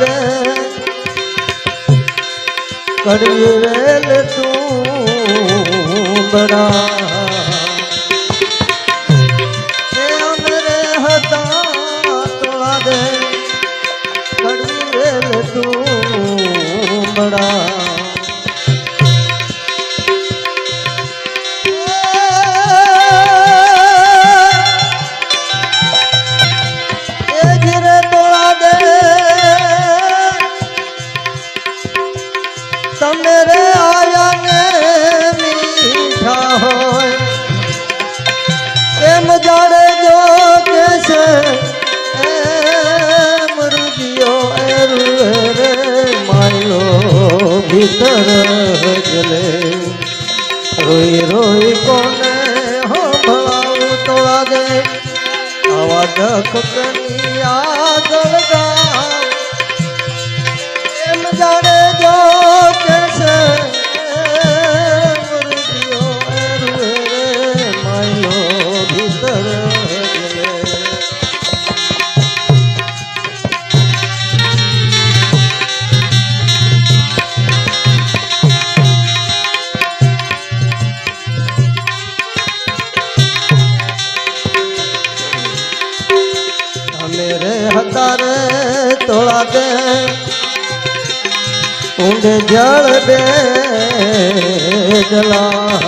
દે કડવી તું બડા જાડે જો કે છે. એ રૂએ રે માયલો ભીતર જલે રોઈ રોઈ કોને હો ભળાવું તોળા દે આગળ એમ જાણે જો જળ બે જલા.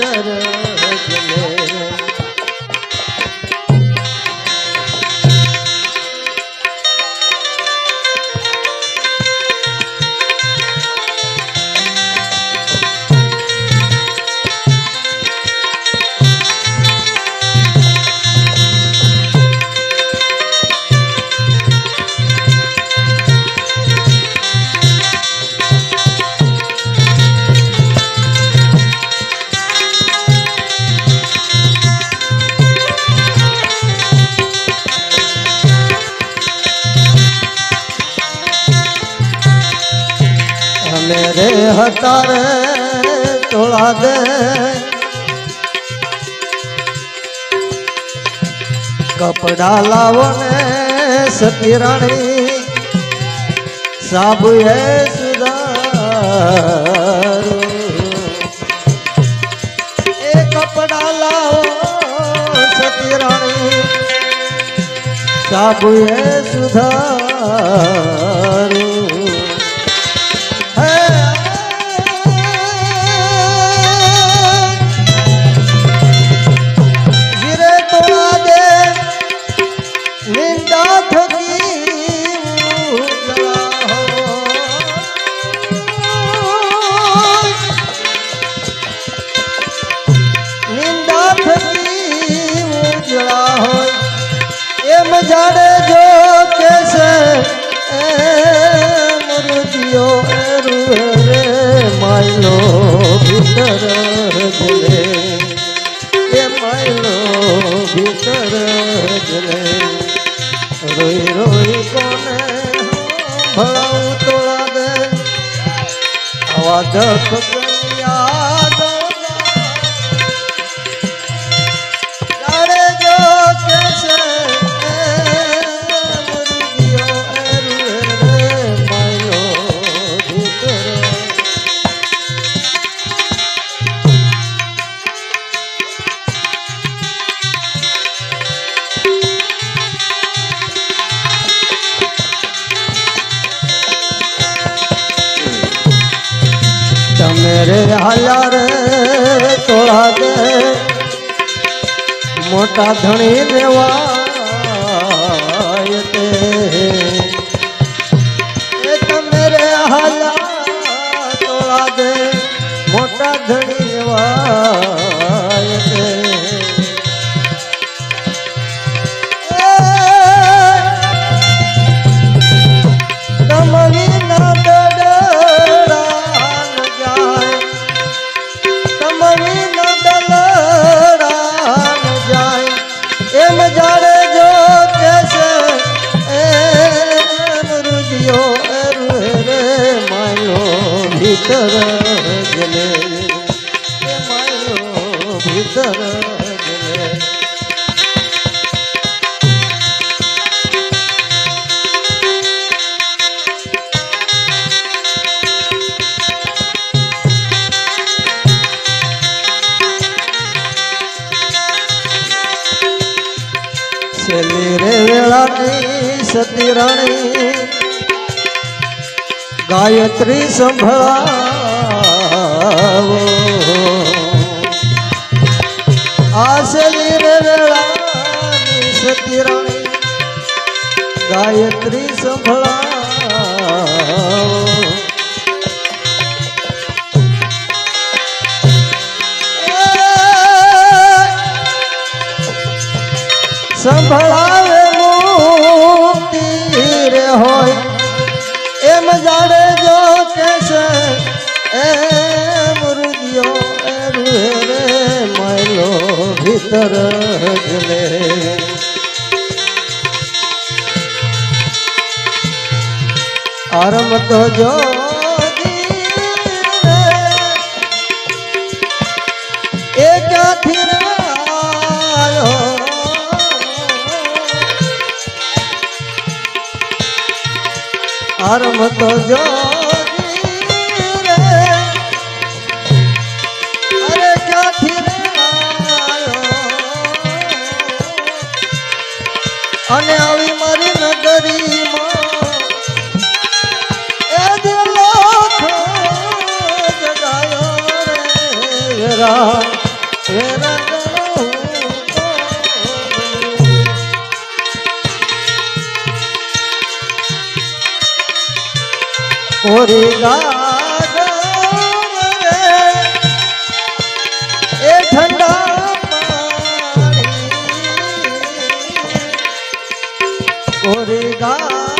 ભીતર અમે રે હતા રે તોળા દે. કપડા લાવો ને સતીરાણી સાબુ હે સુધારો. એ કપડા લાવો સતીરાણી સાબુ હે સુધારો. જાડે જો કેસે રૂએ રે માયલો ભીતર જલે. એ માયલો ભીતર જલે. રોઈ રોઈ કોને ભળાવું તોળા દે આવા દખ તો મોટા ધણી દેવા ભીતર જલે માયો ભીતર જલે છેલ્લી રે સતી રાણી ગાયત્રી સંભળા લાવો સતીરાણી ગાયત્રી સંભળાવો. સંભળાવે મુક્તિ રે હોય. એમ જાણે જો કે છે એ રે મયલો ભીતર જલે આરમ તો જો આરમ તો જો એ ઠંડા ઓરે ગા